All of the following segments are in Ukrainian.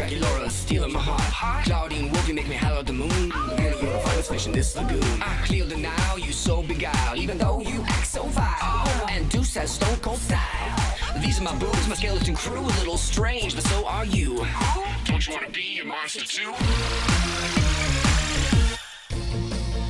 Jackie Laura stealing my heart. Claudine Wolfie make me holler at the moon. Girl, you're a finest fish in this lagoon. I clear the now, you so beguiled, even though you act so vile. And Deuce has stone cold style. These are my boobs, my skeleton crew, a little strange, but so are you. Don't you wanna be a monster too?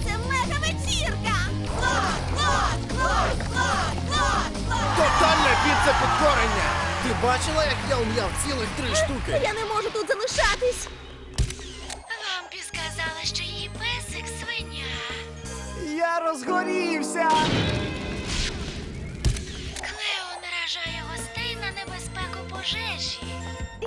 Це мега вечірка! Клас, клас, клас, клас, клас, клас! Тотальне піце підкорення! Ти бачила, як я ум'яв цілих три штуки? Я не можу тут залишатись. Лампі сказала, що її песик свиня. Я розгорівся! Клео наражає гостей на небезпеку пожежі.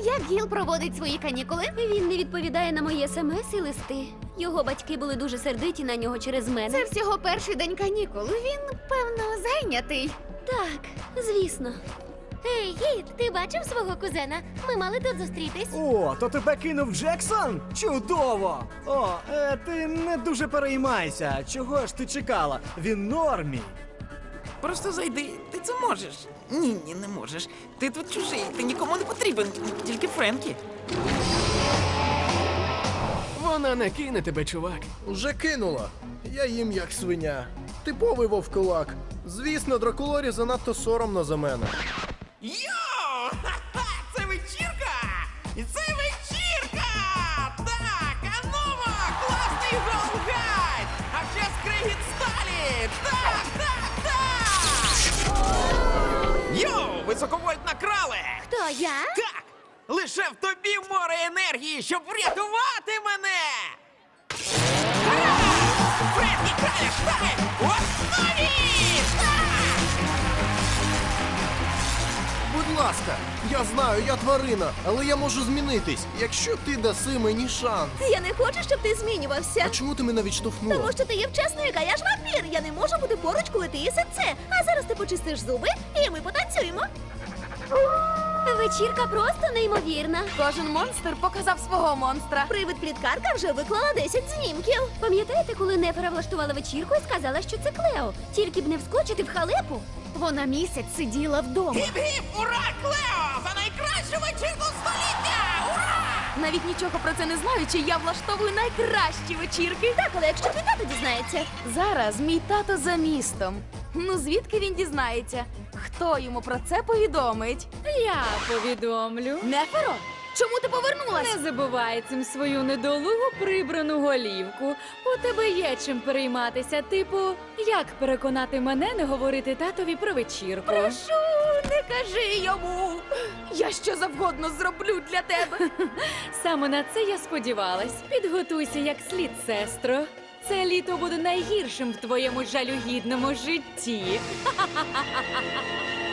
Як Гіл проводить свої канікули? Він не відповідає на мої смс і листи. Його батьки були дуже сердиті на нього через мене. Це всього перший день канікул. Він, певно, зайнятий. Так, звісно. Ей, Гіт, ти бачив свого кузена? Ми мали тут зустрітись. О, то тебе кинув Джексон? Чудово! О, е, ти не дуже переймайся. Чого ж ти чекала? Він нормі. Просто зайди, ти це можеш. Ні, ні, не можеш. Ти тут чужий, ти нікому не потрібен, тільки Френкі. Вона не кине тебе, чувак. Уже кинула. Я їм як свиня. Типовий вовкулак. Звісно, Дракулорі занадто соромно за мене. Йоу! Це вечірка! І це вечірка! Так, анова! Класний голгайд! А ще скригіт сталі! Так, так, так! Йоу! Високовольтна крале! Хто я? Так! Лише в тобі море енергії, щоб врятувати мене! Ласка, я знаю, я тварина, але я можу змінитись, якщо ти даси мені шанс. Я не хочу, щоб ти змінювався. А чому ти мене Тому що ти є вчасною, а я ж вампір. Я не можу бути поруч, коли ти їси це. А зараз ти почистиш зуби і ми потанцюємо. Вечірка просто неймовірна. Кожен монстр показав свого монстра. Привид пліткарка вже виклала 10 знімків. Пам'ятаєте, коли Нефера влаштувала вечірку і сказала, що це Клео? Тільки б не вскочити в халепу. Вона місяць сиділа вдома. Гіп-гіп! Ура, Клео! За найкращу вечірку! Навіть нічого про це не знаючи, я влаштовую найкращі вечірки. Так, але якщо твій тато дізнається. Зараз мій тато за містом. Ну звідки він дізнається? Хто йому про це повідомить? Я повідомлю. Неферо? Чому ти повернулась? Не забувай цим свою недолугу прибрану голівку. У тебе є чим перейматися, типу, як переконати мене не говорити татові про вечірку. Прошу, кажи йому. Я що завгодно зроблю для тебе. Саме на це я сподівалась. Підготуйся як слід, сестро. Це літо буде найгіршим в твоєму жалюгідному житті.